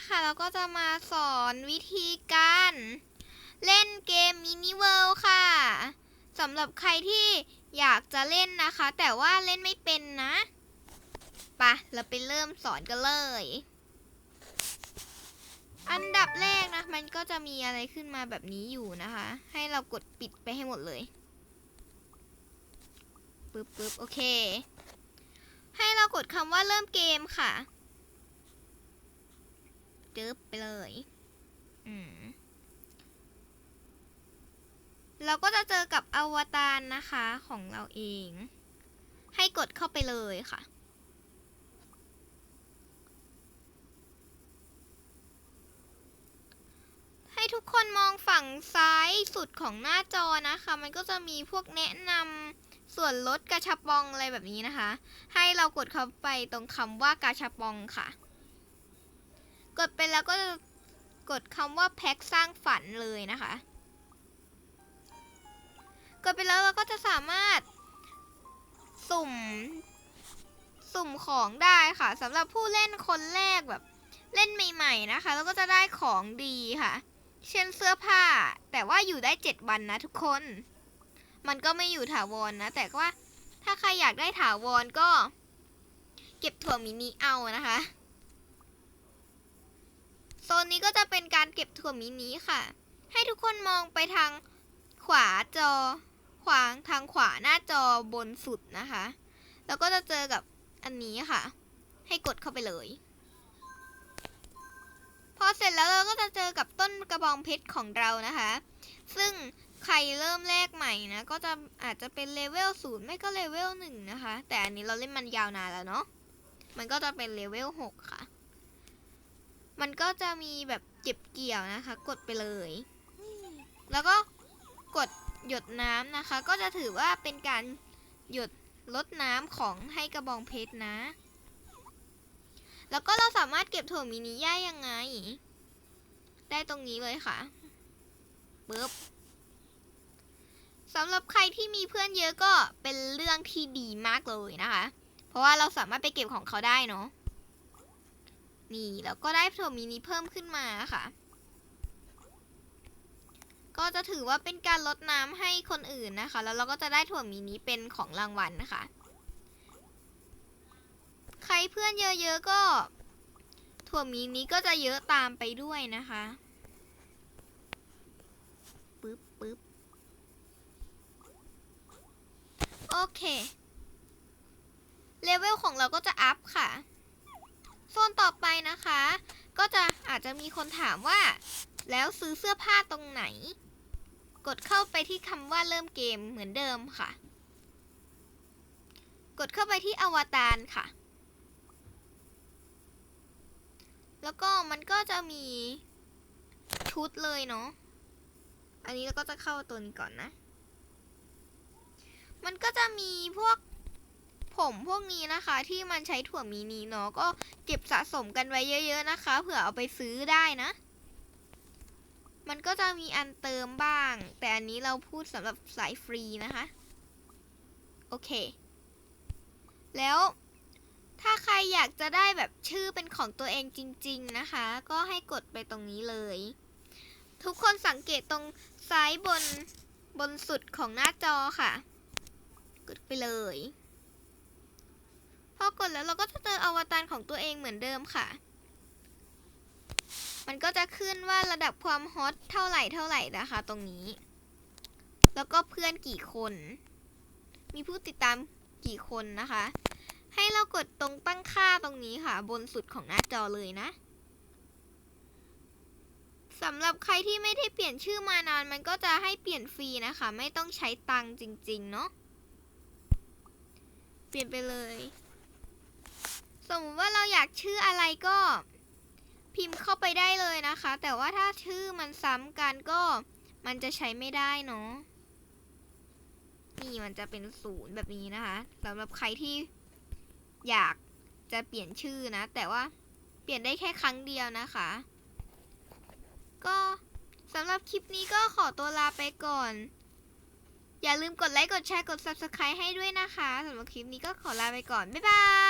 นะคะเราก็จะมาสอนวิธีการเล่นเกมมินิเวิลด์ค่ะสำหรับใครที่อยากจะเล่นนะคะ แต่ว่าเล่นไม่เป็นนะปะเราไปเริ่มสอนกันเลย อันดับแรกนะ มันก็จะมีอะไรขึ้นมาแบบนี้อยู่นะคะ ให้เรากดปิดไปให้หมดเลยปึ๊บปึ๊บโอเค ให้เรากดคำว่าเริ่มเกมค่ะ จึ๊บไปเลย อืม เราก็จะเจอกับอวตารนะคะของเราเอง ให้กดเข้าไปเลยค่ะให้ทุกคนมองฝั่งซ้ายสุดของหน้าจอนะคะ มันก็จะมีพวกแนะนำส่วนลดกระชับปองอะไรแบบนี้นะคะ ให้เรากดเข้าไปตรงคำว่ากาชาปองค่ะ กดไปแล้วก็กดคำว่าแพ็คสร้างฝันเลยนะคะ กดไปแล้วเราก็จะสามารถ สุ่ม สุ่มของได้ค่ะสำหรับผู้เล่นคนแรกแบบ เล่นใหม่ ๆนะคะ แล้วก็จะได้ของดีค่ะ เช่นเสื้อผ้า แต่ว่าอยู่ได้7วันนะทุกคน มันก็ไม่อยู่ถาวรนนะ แต่ว่าถ้าใครอยากได้ถาวรก็ เก็บถั่วมินิเอานะคะ ซนนี้ก็จะเป็นการเก็บถั่วมินิค่ะ ให้ทุกคนมองไปทางขวาจอ ขวางทางขวาหน้าจอบนสุดนะคะ แล้วก็จะเจอกับอันนี้ค่ะ ให้กดเข้าไปเลย พอเสร็จแล้วเราก็จะเจอกับต้นกระบองเพชรของเรานะคะ ซึ่งใครเริ่มแรกใหม่นะ ก็จะอาจจะเป็นเลเวลศูนย์ไม่ก็เลเวลหนึ่งนะคะ แต่อันนี้เราเล่นมันยาวนานแล้วเนาะมันก็จะเป็นเลเวลหกค่ะ มันก็จะมีแบบเก็บเกี่ยวนะคะ กดไปเลย แล้วก็กดหยดน้ำนะคะ ก็จะถือว่าเป็นการหยดลดน้ำของให้กระบองเพชรนะ แล้วก็เราสามารถเก็บถั่วมินิได้ยังไง ได้ตรงนี้เลยค่ะปึ๊บสำหรับใครที่มีเพื่อนเยอะก็เป็นเรื่องที่ดีมากเลยนะคะ เพราะว่าเราสามารถไปเก็บของเขาได้เนาะ นี่ แล้วก็ได้ถั่วมินิเพิ่มขึ้นมาค่ะ ก็จะถือว่าเป็นการลดน้ำให้คนอื่นนะคะ แล้วเราก็จะได้ถั่วมินิเป็นของรางวัลนะคะ ใครเพื่อนเยอะๆก็ ถั่วมินิก็จะเยอะตามไปด้วยนะคะปึ๊บปึ๊บโอเค เลเวลของเราก็จะอัพค่ะ นะคะ ก็จะอาจจะมีคนถามว่า แล้วซื้อเสื้อผ้าตรงไหน กดเข้าไปที่คำว่าเริ่มเกมเหมือนเดิมค่ะ กดเข้าไปที่อวตารค่ะ แล้วก็มันก็จะมีชุดเลยเนาะ อันนี้เราก็จะเข้าตัวนี้ก่อนนะ มันก็จะมีพวก มพวกนี้นะคะ ที่มันใช้ถั่วมินิเนาะก็เก็บสะสมกันไว้เยอะๆนะคะ เผื่อเอาไปซื้อได้นะ มันก็จะมีอันเติมบ้าง แต่อันนี้เราพูดสำหรับสายฟรีนะคะ โอเค แล้วถ้าใครอยากจะได้แบบชื่อเป็นของตัวเองจริง ๆนะคะ ก็ให้กดไปตรงนี้เลย ทุกคนสังเกตตรงซ้ายบนบนสุดของหน้าจอค่ะ กดไปเลย ดแล้วเราก็จะเจออวตารของตัวเองเหมือนเดิมค่ะ มันก็จะขึ้นว่าระดับความฮอตเท่าไหร่เท่าไหร่นะคะ ตรงนี้ แล้วก็เพื่อนกี่คน มีผู้ติดตามกี่คนนะคะ ให้เรากดตรงตั้งค่าตรงนี้ค่ะ บนสุดของหน้าจอเลยนะสำหรับใครที่ไม่ได้เปลี่ยนชื่อมานานมันก็จะให้เปลี่ยนฟรีนะคะ ไม่ต้องใช้ตังค์จริง ๆ เนาะเปลี่ยนไปเลย สมมติว่าเราอยากชื่ออะไรก็พิมพ์เข้าไปได้เลยนะคะ แต่ว่าถ้าชื่อมันซ้ำกันก็มันจะใช้ไม่ได้เนาะนี่มันจะเป็นศูนย์แบบนี้นะคะสำหรับใครที่อยากจะเปลี่ยนชื่อนะ แต่ว่าเปลี่ยนได้แค่ครั้งเดียวนะคะ ก็สำหรับคลิปนี้ก็ขอตัวลาไปก่อน อย่าลืมกดไลค์ กดแชร์ กด subscribe ให้ด้วยนะคะสำหรับคลิปนี้ก็ขอลาไปก่อน บ๊ายบาย